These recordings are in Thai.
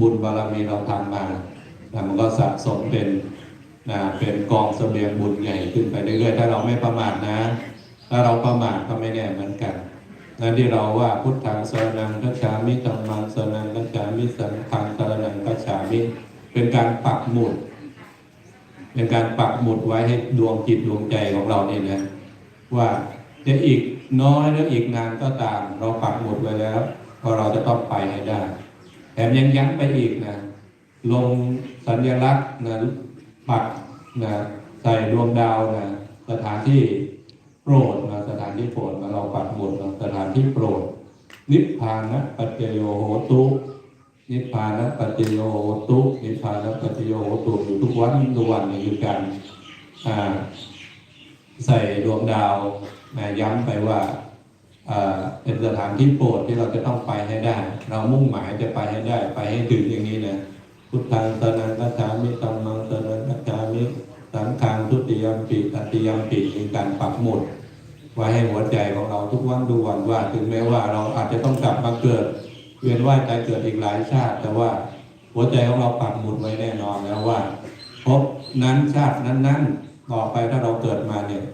บุญบารมีเราทำมาแล้วมันก็สะสมเป็นนะเป็นกองเสบียงบุญใหญ่ขึ้นไปเรื่อยๆถ้าเราไม่ประมาทนะ ถ้าเราประมาทก็ไม่แน่เหมือนกันนั่นที่เราว่าพุทธังสรนังคัจฉามิธรรมังสรนังคัจฉามิสังฆังสรนังคัจฉามิเป็นการปักหมุด เป็นการปักหมุดไว้ให้ดวงจิตดวงใจของเราเนี่ยนะว่าจะอีกน้อยหรืออีกนานก็ตาม เราปักหมุดไว้แล้วพราะเราจะต้องไปให้ได้ แถมยังยั้งไปอีกนะลงสัญลักษณ์นะปักนะใส่ดวงดาวนะสถานที่โปรดนะสถานที่โปรดนะเราปักหมุดนะสถานที่โปรด นิพพานะปัจเจโยโหตุนิพพานะปัจเจโยโหตุนิพพานะปัจเจโยโหตุอยู่ทุกวันทุกวันนี่คือการอ่าใส่ดวงดาวนะย้ำไปว่า เป็นสถานที่โปรดที่เราจะต้องไปให้ได้ เรามุ่งหมายจะไปให้ได้ ไปให้ถึงอย่างนี้นะพุทธังสนังกัจฉามิธัมมังสนังกัจฉามิสังฆังทุติยมปิตติยมปิมีการปักหมุดไว้ให้หัวใจของเราทุกวันทุกวันว่า ถึงแม้ว่าเราอาจจะต้องกลับมาเกิด เวียนว่ายตายเกิดอีกหลายชาติ แต่ว่าหัวใจของเราปักหมุดไว้แน่นอนแล้วว่าพบนั้นชาตินั้นๆต่อไปถ้าเราเกิดมาเนี่ย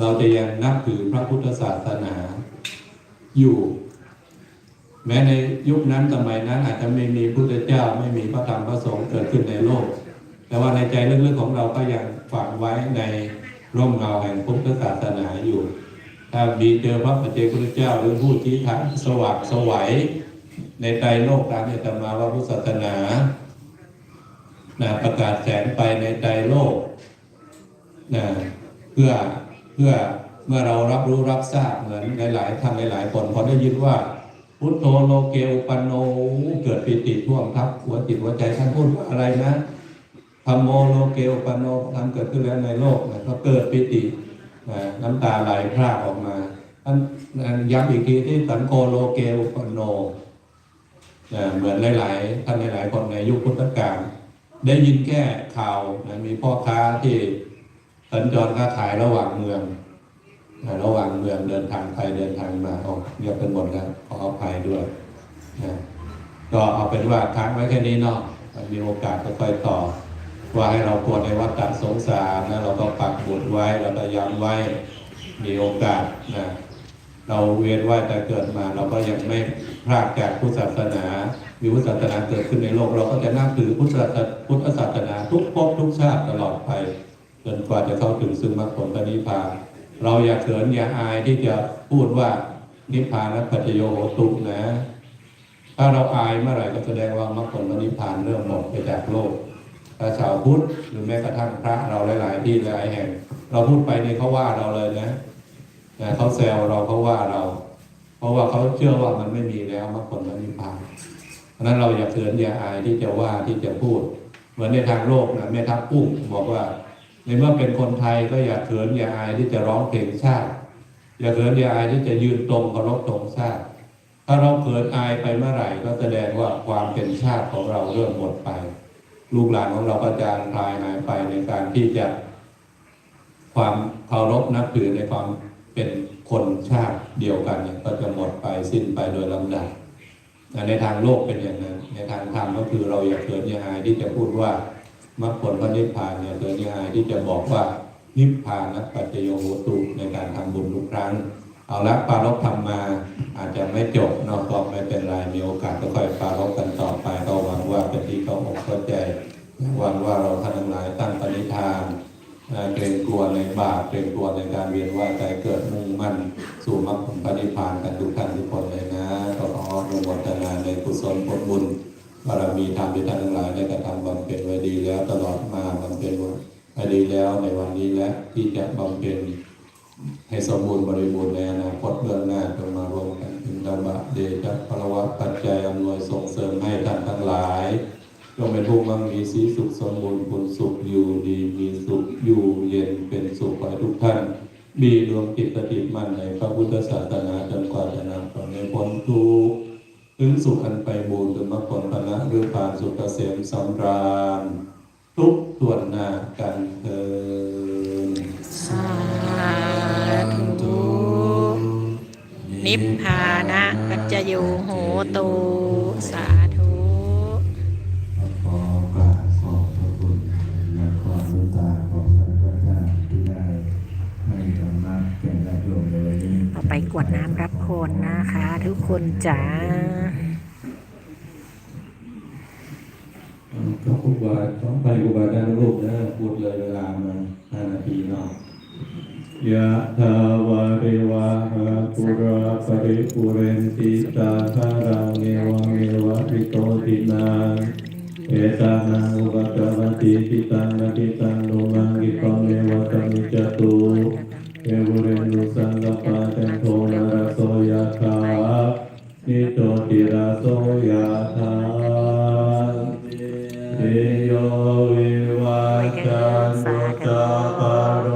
เราจะยังนับถือพระพุทธศาสนา อยู่ แม้ในยุคนั้นสมัยนั้นอาจจะไม่มีพุทธเจ้าไม่มีพระธรรมพระสงฆ์เกิดขึ้นในโลก แต่ว่าในใจลึกๆของเราก็ยังฝังไว้ในร่มเงาแห่งพุทธศาสนาอยู่ถ้ามีเจอพระปัจเจกพุทธเจ้าหรือผู้ชี้ทางสว่างสวัยในใจโลกตามที่ตมาว่าพุทธศาสนานะประกาศแสงไปในใจโลกนะเพื่อเพื่อ เมื่อเรารับรู้รับทราบเหมือนหลายๆท่านหลายๆคนพอได้ยินว่า พุทโธโลเกอุปันโนเกิดปิติท่วมทับหัวจิตหัวใจท่านพูดว่าอะไรนะธรรมโมโลเกอุปันโนทำเกิดขึ้นแล้วในโลกนะก็เกิดปิตินะน้ำตาไหลพรากออกมาท่านย้ำอีกทีที่สันโฆโลเกอุปันโนเหมือนหลาย ๆ ท่านหลายๆคนในยุคพุทธกาลได้ยินแค่ข่าวมีพ่อค้าที่สัญจรค้าขายระหว่างเมือง ระหว่างเมืองเดินทางไปเดินทางมาออกเรียบเป็นหมดแล้วขออภัยด้วยนะก็เอาเป็นว่าค้างไว้แค่นี้เนาะมีโอกาสก็ค่อยต่อ ว่าให้เราปวดในวัฏฏะสงสารนะเราก็ปักบุตรไว้เราก็ย้ำไว้มีโอกาสนะเราเวียนว่ายแต่เกิดมา เราก็ยังไม่พลาดจากพุทธศาสนา มีพุทธศาสนาเกิดขึ้นในโลก เราก็จะนั่งถือพุทธศาสนาพุทธศาสนาทุกภพทุกชาติตลอดไปจนกว่าจะเข้าถึงซึ่งมรรคผลปณิพพาน เราอย่าเขินอย่าอายที่จะพูดว่านิพพานและปัจโยโหตุนะ ถ้าเราอายเมื่อไหร่ก็แสดงว่ามรรคผลและนิพพานเริ่มหมดไปจากโลกถ้าชาวพุทธหรือแม้กระทั่งพระเราหลาย ๆ ที่หลายแห่ง เราพูดไปนี่เขาว่าเราเลยนะนะเขาแซวเราเขาว่าเรา เพราะว่าเขาเชื่อว่ามันไม่มีแล้วมรรคผลและนิพพานเพราะนั้นเราอย่าเขินอย่าอายที่จะว่าที่จะพูด เหมือนในทางโลกนะแม่ทัพกุ้งบอกว่า ในเมื่อเป็นคนไทยก็อย่าเขินอย่าอายที่จะร้องเพลงชาติ อย่าเขินอย่าอายที่จะยืนตรงเคารพตรงชาติ ถ้าเราเขินอายไปเมื่อไหร่ก็แสดงว่าความเป็นชาติของเราเริ่มหมดไป ลูกหลานของเราก็จางคลายหายไปในการที่จะ ความเคารพนับถือในความเป็นคนชาติเดียวกันเนี่ยก็จะหมดไปสิ้นไปโดยลำดับในทางโลกเป็นอย่างนั้น ในทางธรรมก็คือเราอย่าเขินอย่าอายที่จะพูดว่า มรรคผลพระนิพพานเนี่ยเกิดยังไงที่จะบอกว่านิพพานนะปัจจโยโหตุในการทำบุญทุกครั้ง เอาละปารบทำมาอาจจะไม่จบนอกก็ไม่เป็นไรมีโอกาสก็ค่อยปารบกันต่อไปก็หวังว่าเป็นที่เขาอกเข้าใจหวังว่าเราท่านทั้งหลายตั้งปณิธานเกรงกลัวในบาปเกรงกลัวในการเวียนว่ายใจเกิดมุ่งมั่น สู่มรรคผลพระนิพพานกันทุกท่านทุกคนเลยนะขออนุโมทนาในกุศลผลบุญ บารมีธรรมที่ท่านทั้งหลายได้กระทำบำเพ็ญไว้ดีแล้วตลอดมาบำเพ็ญไว้ดีแล้วในวันนี้และที่จะบำเพ็ญให้สมบูรณ์บริบูรณ์ในอนาคตเบื้องหน้าจงมารวมกันถึงธรรมะเดชะพลวะปัจจัยอำนวยส่งเสริมให้ท่านทั้งหลายจงเป็นผู้มั่งมีสีสุขสมบูรณ์ผลสุขอยู่ดีมีสุขอยู่เย็นเป็นสุขขอให้ทุกท่าน มีดวงจิตสถิมั่นในพระพุทธศาสนา ถึงสุขันไปบูรณ์ถึงมรรคผลพณะหรือผ่านสุขเกษมสำราญทุกส่วนหน้ากันเถินสาธุนิพพานะปัจจอยู่โหตูสาธุขอกราบขอบพระคุณและควาตาของพระพุทที่ได้ให้ธรแนวันำไปกวดน้ำรับคนนะคะ ทุกคนจ๋า ก็ครูบาต้องไปครูบาได้รูปนะพูดเลยเวลามันห้านาทีเนาะยะทาวาริวาหาปุราปริปุเรนติตาคารังเอวังเมวะปิโตตินางเอตานังอุปกวติติตังนาติตัง เอโยวิวัจจันตุสัพพะโร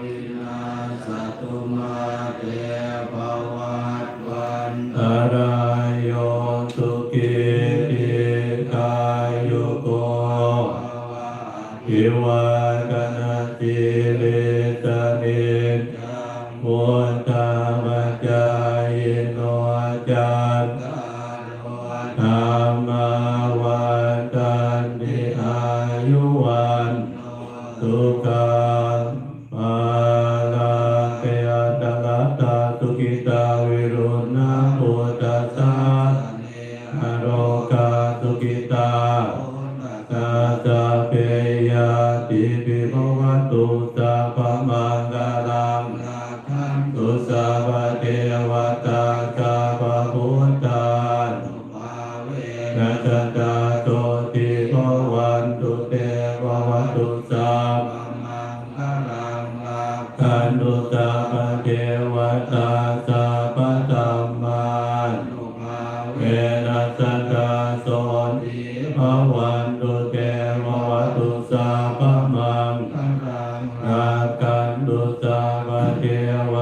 วินาศตุมาเตภวัตวันตรายโยสุขิติกายุโกภิวากนติเล ยุวันตุกังมาลาเกยตลัตตาตุกิตาวิรุณนาปุตตะสาอโรกาตุกิตาตาตาเปยาติปิภวตุสัพพมัง คันตุสัพพเทวตาสัพพธัมมาเวนัสตาสติภวันตุเตภวัตุสัพพมังอาคันตุสัพพเทว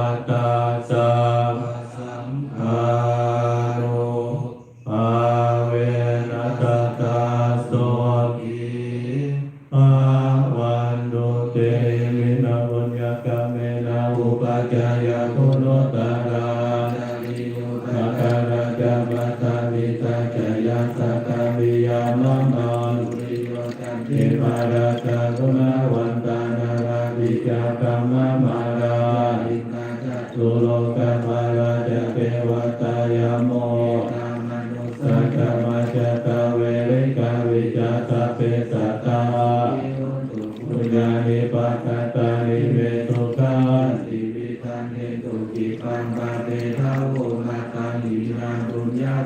ป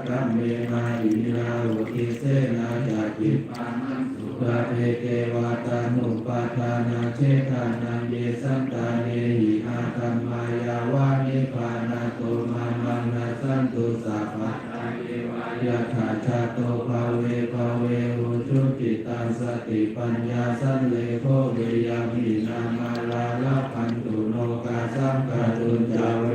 กัมเมนาอินาอุทิเสนาญาติปันสุปะเทเกวาตานุปาทานาเชตานังเยสันตาเนหิอาคัมมายาวานิพานาโตมามังนาสันตุสัพพะยะถาชาโตภาเวภาเวหุชุติตังสติปัญญาสันเลโคเวยังหินามาลาลาพันตุโนกาสังกาตุจาร